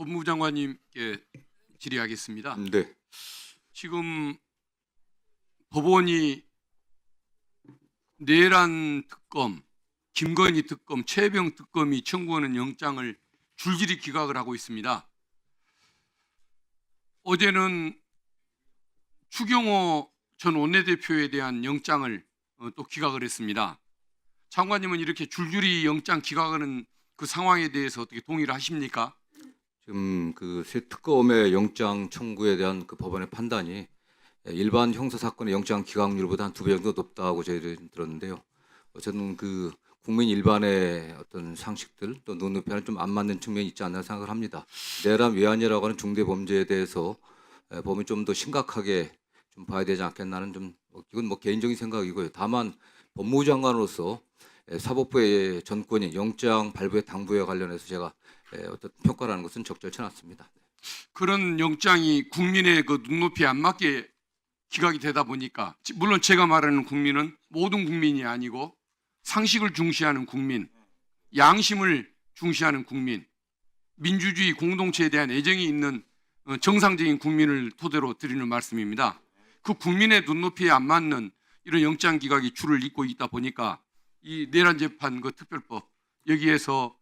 법무부 장관님께 질의하겠습니다. 네. 지금 법원이 내란 특검, 김건희 특검, 최병 특검이 청구하는 영장을 줄줄이 기각을 하고 있습니다. 어제는 추경호 전 원내대표에 대한 영장을 어, 또 기각을 했습니다. 장관님은 이렇게 줄줄이 영장 기각하는 그 상황에 대해서 어떻게 동의를 하십니까? 지금 그새 특검의 영장 청구에 대한 그 법원의 판단이 일반 형사 사건의 영장 기각률보다 한 두 배 정도 높다고 저희들이 들었는데요. 어쨌든 그 국민 일반의 어떤 상식들 또 눈높이와는 좀 안 맞는 측면이 있지 않나 생각을 합니다. 내란 외환이라고 하는 중대 범죄에 대해서 에, 법이 좀 더 심각하게 좀 봐야 되지 않겠나는 좀 어, 이건 뭐 개인적인 생각이고요. 다만 법무부 장관으로서 에, 사법부의 전권인 영장 발부의 당부에 관련해서 제가 에, 어떤 평가라는 것은 적절치 않습니다. 그런 영장이 국민의 그 눈높이에 안 맞게 기각이 되다 보니까 지- 물론 제가 말하는 국민은 모든 국민이 아니고 상식을 중시하는 국민, 양심을 중시하는 국민, 민주주의 공동체에 대한 애정이 있는 어, 정상적인 국민을 토대로 드리는 말씀입니다. 그 국민의 눈높이에 안 맞는 이런 영장 기각이 줄을 잇고 있다 보니까 이 내란 재판 그 특별법 여기에서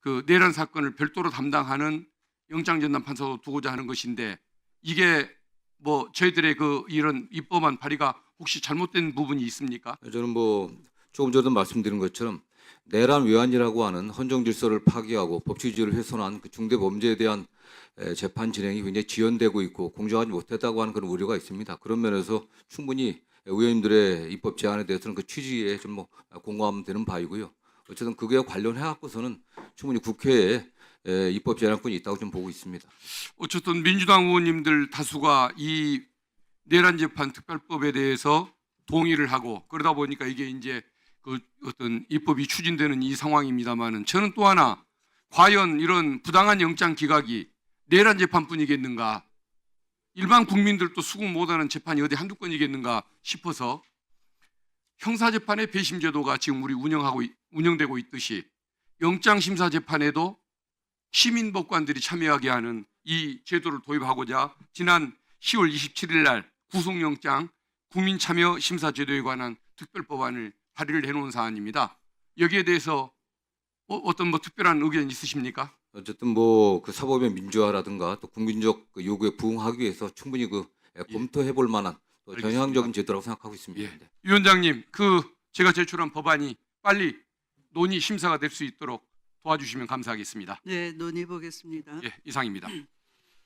그 내란 사건을 별도로 담당하는 영장 전담 판사도 두고자 하는 것인데 이게 뭐 저희들의 그 이런 입법안 발의가 혹시 잘못된 부분이 있습니까? 저는 뭐 조금 전에 말씀드린 것처럼 내란 외환이라고 하는 헌정 질서를 파괴하고 법치주의를 훼손한 그 중대 범죄에 대한 에, 재판 진행이 굉장히 지연되고 있고 공정하지 못했다고 하는 그런 우려가 있습니다. 그런 면에서 충분히 의원님들의 입법 제안에 대해서는 그 취지에 좀 뭐 공감되는 바이고요. 어쨌든 그게 관련해 갖고서는 충분히 국회에 에, 입법 제안권이 있다고 좀 보고 있습니다. 어쨌든 민주당 의원님들 다수가 이 내란 재판 특별법에 대해서 동의를 하고 그러다 보니까 이게 이제 그 어떤 입법이 추진되는 이 상황입니다만은 저는 또 하나 과연 이런 부당한 영장 기각이 내란 재판뿐이겠는가 일반 국민들도 수긍 못하는 재판이 어디 한두 건이겠는가 싶어서 형사재판의 배심 제도가 지금 우리 운영하고 있- 운영되고 있듯이 영장 심사 재판에도 시민 법관들이 참여하게 하는 이 제도를 도입하고자 지난 10월 27일 날 구속영장 국민 참여 심사 제도에 관한 특별법안을 발의를 해놓은 사안입니다. 여기에 대해서 어, 떤 뭐 특별한 의견 있으십니까? 어쨌든 뭐 그 사법의 민주화라든가 또 국민적 그 요구에 부응하기 위해서 충분히 그 예, 예. 검토해 볼 만한 또 알겠습니다. 전향적인 제도라고 생각하고 있습니다. 예. 네. 위원장님, 그 제가 제출한 법안이 빨리 논의 심사가 될 수 있도록 도와주시면 감사하겠습니다. 네, 논의 보겠습니다. 예, 이상입니다.